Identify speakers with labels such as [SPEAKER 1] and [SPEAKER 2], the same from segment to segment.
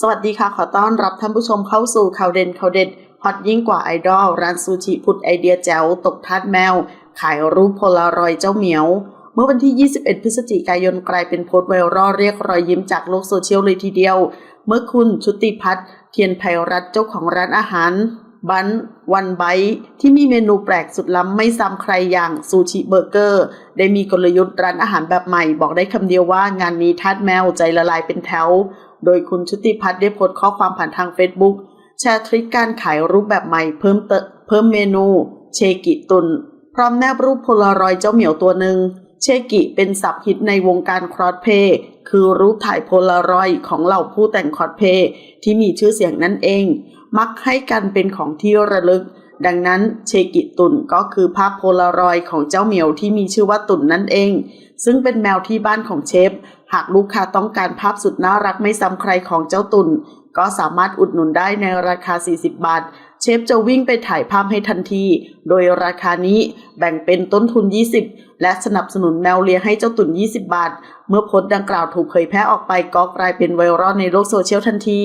[SPEAKER 1] สวัสดีค่ะ ขอต้อนรับท่านผู้ชมเข้าสู่ข่าวเด่นข่าวเด็ดฮอตยิ่งกว่าไอดอลร้านซูชิพุดไอเดียแจ๋วตกทัดแมว ขายรูปโพลารอยเจ้าเหมียว เมื่อวันที่ 21 พฤศจิกายนกลายเป็นโพสต์ไวรัลเรียกรอยยิ้มจากโลกโซเชียลเลยทีเดียว เมื่อคุณชุติพัฒน์เทียนไพรัตเจ้าของร้านอาหาร บันวันไบที่มีเมนูแปลกสุดล้ำไม่ซ้ำใครอย่างซูชิเบอร์เกอร์ ได้มีกลยุทธ์ร้านอาหารแบบใหม่ บอกได้คำเดียวว่างานนี้ทาดแมวใจละลายเป็นแถว โดยคุณชุติพัฒน์ได้โพสต์ข้อความผ่านทาง Facebook แชร์ทริคการขายรูปแบบใหม่เพิ่มเตเพิ่มเมนู เชกิตุน พร้อมแนบรูปโพลารอยเจ้าเหมียวตัวหนึ่ง เชกิเป็นศัพท์ฮิตในวงการครอสเพย์คือรูปถ่ายโพลารอยด์ของเหล่าผู้แต่งครอสเพย์ที่มีชื่อเสียงนั่นเอง มักให้กันเป็นของที่ระลึก ดังนั้นเชกิตุนก็คือภาพโพลารอยด์ของเจ้าเหมียวที่มีชื่อว่าตุนนั่นเอง ซึ่งเป็นแมวที่บ้านของเชฟ หากลูกค้าต้องการภาพสุดน่ารักไม่ซ้ำใครของเจ้าตุน ก็สามารถอุดหนุนได้ในราคา 40 บาท เชฟจะวิ่งไปถ่ายภาพให้ทันที โดยราคานี้แบ่งเป็นต้นทุน 20 และสนับสนุนแมวเลี้ยงให้เจ้าตุ่น 20 บาท เมื่อโพสต์ดังกล่าวถูกเผยแพร่ออกไปก็กลายเป็นไวรัลในโลกโซเชียลทันที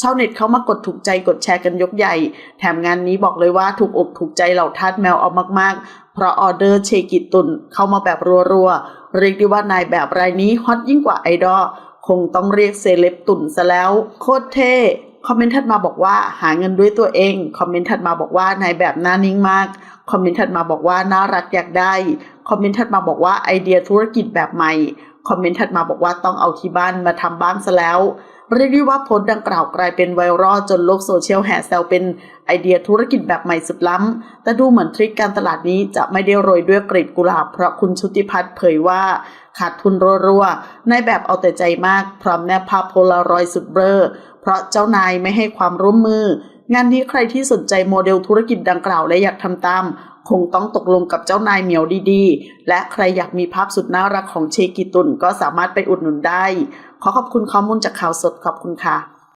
[SPEAKER 1] ชาวเน็ตเข้ามากดถูกใจกดแชร์กันยกใหญ่ แถมงานนี้บอกเลยว่าถูกอกถูกใจเหล่าทาสแมวเอามาก ๆ เพราะออเดอร์เชกิตุนเข้ามาแบบรัวๆเรียกได้ว่านายแบบรายนี้ฮอตยิ่งกว่าไอดอล คงต้องเรียกเซเลบตุ่นซะแล้ว โคตรเท่คอมเมนต์ถัดมาบอกว่าหาเงินด้วยตัวเอง คอมเมนต์ถัดมาบอกว่านายแบบหน้านิ่งมาก คอมเมนต์ถัดมาบอกว่าน่ารักอยากได้ คอมเมนต์ถัดมาบอกว่าไอเดียธุรกิจแบบใหม่ คอมเมนต์ถัดมาบอกว่าต้องเอาที่บ้านมาทำบ้างซะแล้ว เรียกได้ว่าโพสต์ดังกล่าวกลายเป็นไวรัลจนโลกโซเชียลแห่แซวเป็นไอเดียธุรกิจแบบใหม่สุดล้ำ แต่ดูเหมือนทริคการตลาดนี้จะไม่ได้โรยด้วยกลีบกุหลาบ เพราะคุณชุติพัฒน์เผยว่าขาดทุนรัวๆ ในแบบเอาแต่ใจมาก พร้อมแนบภาพโพลารอยสุดเบลอเพราะเจ้านายไม่ให้ความร่วมมือ งานนี้ใครที่สนใจโมเดลธุรกิจดังกล่าวและอยากทำตาม คงต้องตกลงกับเจ้านายเหมียวดีๆ และใครอยากมีภาพสุดน่ารักของเชกิตุนก็สามารถไปอุดหนุนได้ ขอขอบคุณข้อมูลจากข่าวสดขอบคุณค่ะ